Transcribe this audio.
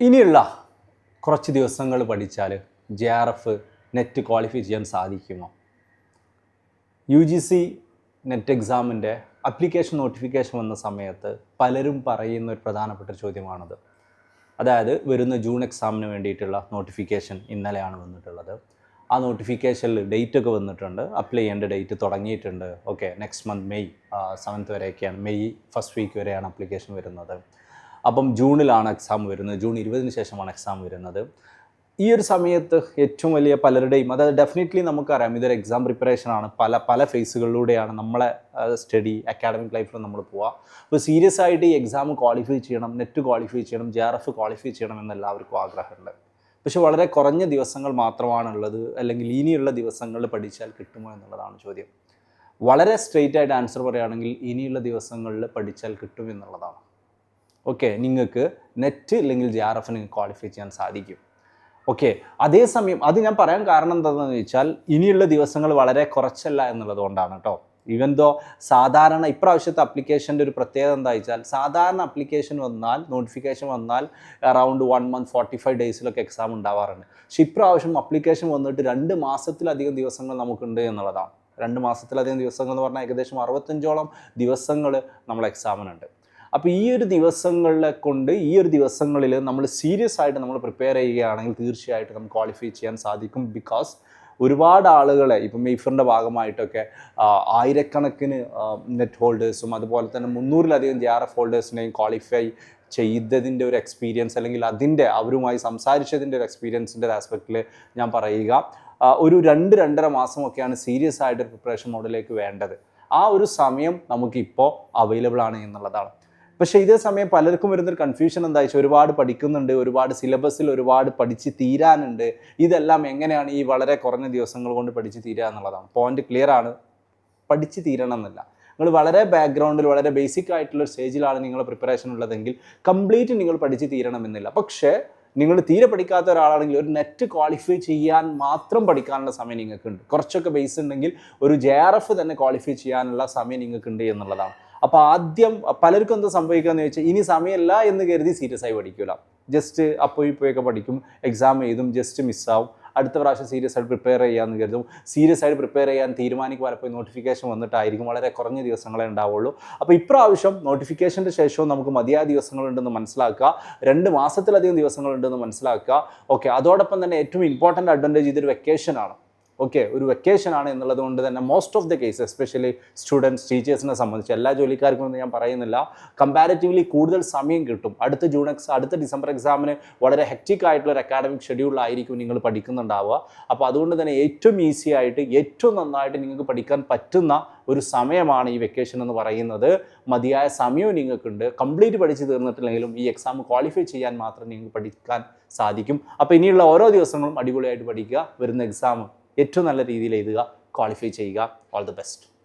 ഇനിയുള്ള കുറച്ച് ദിവസങ്ങൾ പഠിച്ചാൽ J R F net qualify ചെയ്യാൻ സാധിക്കുമോ? യു ജി സി നെറ്റ് എക്സാമിന്റെ അപ്ലിക്കേഷൻ നോട്ടിഫിക്കേഷൻ വന്ന സമയത്ത് പലരും പറയുന്ന ഒരു പ്രധാനപ്പെട്ട ചോദ്യമാണത്. അതായത് വരുന്ന ജൂൺ എക്സാമിന് വേണ്ടിയിട്ടുള്ള നോട്ടിഫിക്കേഷൻ ഇന്നലെയാണ് വന്നിട്ടുള്ളത്. ആ നോട്ടിഫിക്കേഷനിൽ ഡേറ്റ് ഒക്കെ വന്നിട്ടുണ്ട്. അപ്ലൈ ചെയ്യേണ്ട ഡേറ്റ് തുടങ്ങിയിട്ടുണ്ട്. Okay next month May seventh വരെയൊക്കെയാണ്. May first week വരെയാണ് അപ്ലിക്കേഷൻ വരുന്നത്. അപ്പം ജൂണിലാണ് എക്സാം വരുന്നത്. ജൂൺ ഇരുപതിന് ശേഷമാണ് എക്സാം വരുന്നത്. ഈ ഒരു സമയത്ത് ഏറ്റവും വലിയ പലരുടെയും അതായത് ഡെഫിനറ്റ്ലി നമുക്കറിയാം ഇതൊരു എക്സാം പ്രിപ്പറേഷനാണ് പല പല ഫേസുകളിലൂടെയാണ് നമ്മളെ സ്റ്റഡി അക്കാഡമിക് ലൈഫിൽ നമ്മൾ പോവുക അപ്പോൾ സീരിയസ് ആയിട്ട് ഈ എക്സാം ക്വാളിഫൈ ചെയ്യണം നെറ്റ് ക്വാളിഫൈ ചെയ്യണം ജെ ആർ എഫ് ക്വാളിഫൈ ചെയ്യണം എന്ന് എല്ലാവർക്കും ആഗ്രഹമുണ്ട്. പക്ഷേ വളരെ കുറഞ്ഞ ദിവസങ്ങൾ മാത്രമാണുള്ളത് അല്ലെങ്കിൽ ഇനിയുള്ള ദിവസങ്ങളിൽ പഠിച്ചാൽ കിട്ടുമോ എന്നുള്ളതാണ് ചോദ്യം. വളരെ സ്ട്രെയിറ്റ് ആയിട്ട് ആൻസർ പറയുകയാണെങ്കിൽ ഇനിയുള്ള ദിവസങ്ങളിൽ പഠിച്ചാൽ കിട്ടും എന്നുള്ളതാണ്. ഓക്കെ നിങ്ങൾക്ക് നെറ്റ് അല്ലെങ്കിൽ ജെ ആർ എഫ് നിങ്ങൾക്ക് ക്വാളിഫൈ ചെയ്യാൻ സാധിക്കും. ഓക്കെ അതേസമയം അത് ഞാൻ പറയാൻ കാരണം എന്താണെന്ന് വെച്ചാൽ ഇനിയുള്ള ദിവസങ്ങൾ വളരെ കുറച്ചല്ല എന്നുള്ളത് കൊണ്ടാണ് കേട്ടോ ഈവൻ ദോ സാധാരണ ഇപ്രാവശ്യത്തെ അപ്ലിക്കേഷന്റെ ഒരു പ്രത്യേകത എന്താ വെച്ചാൽ സാധാരണ അപ്ലിക്കേഷൻ വന്നാൽ നോട്ടിഫിക്കേഷൻ വന്നാൽ around one month forty five ഡേയ്സിലൊക്കെ exam ഉണ്ടാവാറുണ്ട്. പക്ഷെ ഇപ്രാവശ്യം അപ്ലിക്കേഷൻ വന്നിട്ട് രണ്ട് മാസത്തിലധികം ദിവസങ്ങൾ നമുക്കുണ്ട് എന്നുള്ളതാണ്. രണ്ട് മാസത്തിലധികം ദിവസങ്ങൾ എന്ന് പറഞ്ഞാൽ ഏകദേശം അറുപത്തഞ്ചോളം ദിവസങ്ങൾ നമ്മൾ എക്സാമിനുണ്ട് അപ്പോൾ ഈ ഒരു ദിവസങ്ങളെ കൊണ്ട് ഈ ഒരു ദിവസങ്ങളിൽ നമ്മൾ സീരിയസ് ആയിട്ട് നമ്മൾ പ്രിപ്പയർ ചെയ്യുകയാണെങ്കിൽ തീർച്ചയായിട്ടും നമുക്ക് ക്വാളിഫൈ ചെയ്യാൻ സാധിക്കും ബിക്കോസ് ഒരുപാട് ആളുകളെ ഇപ്പം മെയ്ഫറിന്റെ ഭാഗമായിട്ടൊക്കെ ആയിരക്കണക്കിന് നെറ്റ് ഹോൾഡേഴ്സും അതുപോലെ തന്നെ മുന്നൂറിലധികം ജെ ആർ എഫ് ഹോൾഡേഴ്സിനെയും ക്വാളിഫൈ ചെയ്തതിന്റെ ഒരു എക്സ്പീരിയൻസ് അല്ലെങ്കിൽ അതിന്റെ അവരുമായി സംസാരിച്ചതിന്റെ ഒരു എക്സ്പീരിയൻസിന്റെ ആസ്പെക്റ്റിൽ ഞാൻ പറയുക. ഒരു രണ്ട് രണ്ടര മാസമൊക്കെയാണ് സീരിയസ് ആയിട്ട് പ്രിപ്പറേഷൻ മോഡിലേക്ക് വേണ്ടത്. ആ ഒരു സമയം നമുക്കിപ്പോൾ അവൈലബിൾ ആണ് എന്നുള്ളതാണ്. പക്ഷേ ഇതേ സമയം പലർക്കും വരുന്നൊരു കൺഫ്യൂഷൻ എന്താ വെച്ചാൽ ഒരുപാട് പഠിക്കുന്നുണ്ട് ഒരുപാട് സിലബസിൽ ഒരുപാട് പഠിച്ച് തീരാനുണ്ട്. ഇതെല്ലാം എങ്ങനെയാണ് ഈ വളരെ കുറഞ്ഞ ദിവസങ്ങൾ കൊണ്ട് പഠിച്ച് തീരുക എന്നുള്ളതാണ്. പോയിന്റ് ക്ലിയർ ആണ്. പഠിച്ച് തീരണം എന്നല്ല നിങ്ങൾ വളരെ ബാക്ക്ഗ്രൗണ്ടിൽ വളരെ ബേസിക് ആയിട്ടുള്ള സ്റ്റേജിലാണ് നിങ്ങൾ പ്രിപ്പറേഷൻ ഉള്ളതെങ്കിൽ കംപ്ലീറ്റ് നിങ്ങൾ പഠിച്ച് തീരണമെന്നില്ല. പക്ഷേ നിങ്ങൾ തീരെ പഠിക്കാത്ത ഒരാളാണെങ്കിൽ ഒരു നെറ്റ് ക്വാളിഫൈ ചെയ്യാൻ മാത്രം പഠിക്കാനുള്ള സമയം നിങ്ങൾക്കുണ്ട്. കുറച്ചൊക്കെ ബേസ് ഉണ്ടെങ്കിൽ ഒരു ജെ ആർ എഫ് തന്നെ ക്വാളിഫൈ ചെയ്യാനുള്ള സമയം നിങ്ങൾക്കുണ്ട് എന്നുള്ളതാണ്. അപ്പോൾ ആദ്യം പലർക്കും എന്താ സംഭവിക്കുക എന്ന് വെച്ചാൽ ഇനി സമയമില്ല എന്ന് കരുതി സീരിയസ് ആയി പഠിക്കില്ല ജസ്റ്റ് അപ്പോൾ ഇപ്പോഴൊക്കെ പഠിക്കും എക്സാം എഴുതും ജസ്റ്റ് മിസ്സാവും അടുത്ത പ്രാവശ്യം സീരിയസ് ആയിട്ട് പ്രിപ്പയർ ചെയ്യാമെന്ന് കരുതും. സീരിയസ് ആയിട്ട് പ്രിപ്പയർ ചെയ്യാൻ തീരുമാനിക്കും പലപ്പോഴും നോട്ടിഫിക്കേഷൻ വന്നിട്ടായിരിക്കും വളരെ കുറഞ്ഞ ദിവസങ്ങളെ ഉണ്ടാവുള്ളൂ. അപ്പോൾ ഇപ്രാവശ്യം നോട്ടിഫിക്കേഷന്റെ ശേഷവും നമുക്ക് മതിയായ ദിവസങ്ങളുണ്ടെന്ന് മനസ്സിലാക്കുക. രണ്ട് മാസത്തിലധികം ദിവസങ്ങളുണ്ടെന്ന് മനസ്സിലാക്കുക. ഓക്കെ അതോടൊപ്പം തന്നെ ഏറ്റവും ഇമ്പോർട്ടന്റ് അഡ്വാന്റേജ് ഇതൊരു വെക്കേഷനാണ് ഓക്കെ ഒരു വെക്കേഷൻ ആണ് എന്നുള്ളത് കൊണ്ട് തന്നെ most of the case especially students ടീച്ചേഴ്സിനെ സംബന്ധിച്ച് എല്ലാ ജോലിക്കാർക്കും എന്ന് ഞാൻ പറയുന്നില്ല. കമ്പാരിറ്റീവ്ലി കൂടുതൽ സമയം കിട്ടും. അടുത്ത ജൂൺ എക്സാം അടുത്ത ഡിസംബർ എക്സാമിന് വളരെ ഹെക്റ്റിക് ആയിട്ടുള്ള ഒരു അക്കാഡമിക് ഷെഡ്യൂളിലായിരിക്കും നിങ്ങൾ പഠിക്കുന്നുണ്ടാവുക. അപ്പോൾ അതുകൊണ്ട് തന്നെ ഏറ്റവും ഈസി ആയിട്ട് ഏറ്റവും നന്നായിട്ട് നിങ്ങൾക്ക് പഠിക്കാൻ പറ്റുന്ന ഒരു സമയമാണ് ഈ വെക്കേഷൻ എന്ന് പറയുന്നത്. മതിയായ സമയവും നിങ്ങൾക്കുണ്ട്. കംപ്ലീറ്റ് പഠിച്ചു തീർന്നിട്ടില്ലെങ്കിലും ഈ എക്സാം ക്വാളിഫൈ ചെയ്യാൻ മാത്രം നിങ്ങൾക്ക് പഠിക്കാൻ സാധിക്കും. അപ്പോൾ ഇനിയുള്ള ഓരോ ദിവസങ്ങളും അടിപൊളിയായിട്ട് പഠിക്കുക. വരുന്ന എക്സാം ഏറ്റവും നല്ല രീതിയിൽ എഴുതുക ക്വാളിഫൈ ചെയ്യുക. All the best